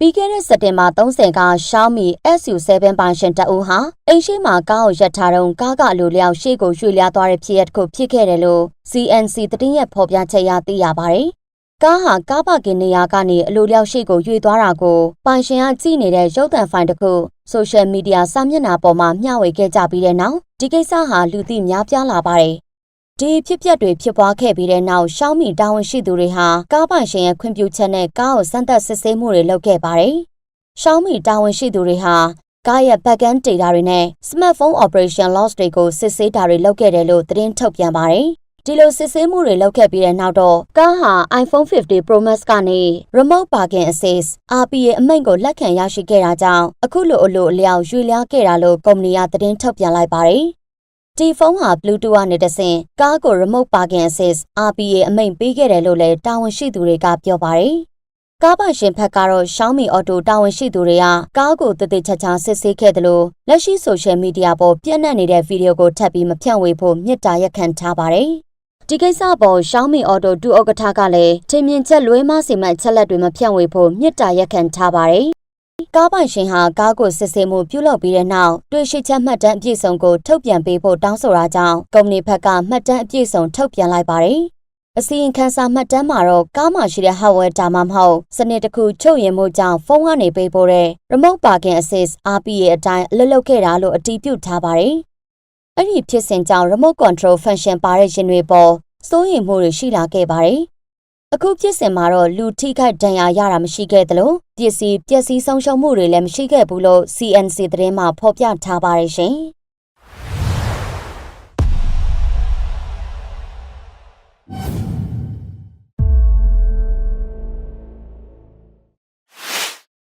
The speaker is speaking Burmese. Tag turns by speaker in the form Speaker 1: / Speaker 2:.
Speaker 1: ပြီးခဲ့တဲ့စက်တင်ဘာ30က Xiaomi SU7 ပိုင်ရှင်တအူးဟာအိမ်ရှိမှာကားကိုရပ်ထားတော့ကားကအလိုလျောက်ရှေ့ကိုရွှေ့လျားသွားတဲ့ဖြစ်ရပ်တစ်ခုဖြစ်ခဲ့တယ်လို့ CNC သတင်းရဲ့ဖော်ပြချက်အရသိရပါတယ်။ကားဟာကားပါကင်နေရာကနေအလိုလျောက်ရှေ့ကိုရွှေ့သွားတာကိုပိုင်ရှင်ကကြည့်နေတဲ့ရုပ်သံဖိုင်တစ်ခုဆိုရှယ်မီဒီယာစာမျက်နှာပေါ်မှာမျှဝေခဲ့ကြပြီးတဲ့နောက်ဒီကိစ္စဟာလူသိများပြားလာပါတယ်။ ဒီဖြစ်ပျက်တွေဖြစ်ပွားခဲ့ပြီးတဲ့နောက် Xiaomi တာဝန်ရှိသူတွေဟာကားပိုင်ရှင်ရဲ့ခွင့်ပြုချက်နဲ့ကားကိုစမ်းသပ်စစ်ဆေးမှုတွေလုပ်ခဲ့ပါတယ်။ Xiaomi တာဝန်ရှိသူတွေဟာကားရဲ့ backend data တွေနဲ့ smartphone operation loss တွေကိုစစ်ဆေးတာတွေလုပ်ခဲ့တယ်လို့သတင်းထုတ်ပြန်ပါတယ်။ဒီလိုစစ်ဆေးမှုတွေလုပ်ခဲ့ပြီးတဲ့နောက်တော့ကားဟာ iPhone 50 Pro Max ကနေ Remote Parking Assist RPA အမိန့်ကိုလက်ခံရရှိခဲ့တာကြောင့်အခုလိုအလိုအလျောက်ရွေလျားခဲ့တာလို့ကုမ္ပဏီကသတင်းထုတ်ပြန်လိုက်ပါတယ်။ ဒီဖုန်းဟာ Bluetooth ကနေတဆင့်ကားကို Remote Parking Assist RPA အမိန့်ပေးခဲ့တယ်လို့လည်းတာဝန်ရှိသူတွေကပြောပါတယ်။ကားပိုင်ရှင်ဘက်ကတော့ Xiaomi Auto တာဝန်ရှိသူတွေကကားကိုတည်တည်ချာချာစစ်ဆေးခဲ့တယ်လို့လက်ရှိ social media ပေါ်ပြန့်နှံ့နေတဲ့ဗီဒီယိုကိုထပ်ပြီးမဖြန့်ဝေဖို့မြစ်တာရက်ခံထားပါတယ်။ဒီကိစ္စပေါ် Xiaomi Auto ဒုဥက္ကဋ္ဌကလည်းထင်မြင်ချက်လွဲမှားစေမဲ့ချက်လက်တွေမဖြန့်ဝေဖို့မြစ်တာရက်ခံထားပါတယ်။ ကားပိုင်ရှင်ဟာကားကိုစစ်ဆေးမှုပြုလုပ်ပြီးတဲ့နောက်တွေ့ရှိချက်မှတ်တမ်းအပြည့်စုံကိုထုတ်ပြန်ပေးဖို့တောင်းဆိုတာကြောင့်ကုမ္ပဏီဘက်ကမှတ်တမ်းအပြည့်စုံထုတ်ပြန်လိုက်ပါတယ်။အစီရင်ခံစာမှတ်တမ်းမှာတော့ကားမှာရှိတဲ့ hardware ဒါမှမဟုတ်စနစ်တစ်ခုချုပ်ရင်မှုကြောင့်ဖုန်းကနေပေးပို့တဲ့ remote parking assist RPA အတိုင်းအလုပ်လုပ်ခဲ့တာလို့အတည်ပြုထားပါတယ်။အဲ့ဒီဖြစ်စဉ်ကြောင့် remote control function ပါတဲ့ရင်တွေပေါ်စိုးရိမ်မှုတွေရှိလာခဲ့ပါတယ်။ အခုဖြစ်စဉ်မှာတော့လူထိခိုက်ဒဏ်ရာရတာမရှိခဲ့သလိုပစ္စည်းပျက်စီးဆုံးရှုံးမှုတွေလည်းမရှိခဲ့ဘူးလို့ CNC သတင်းမှာဖော်ပြထားပါတယ်ရှင်။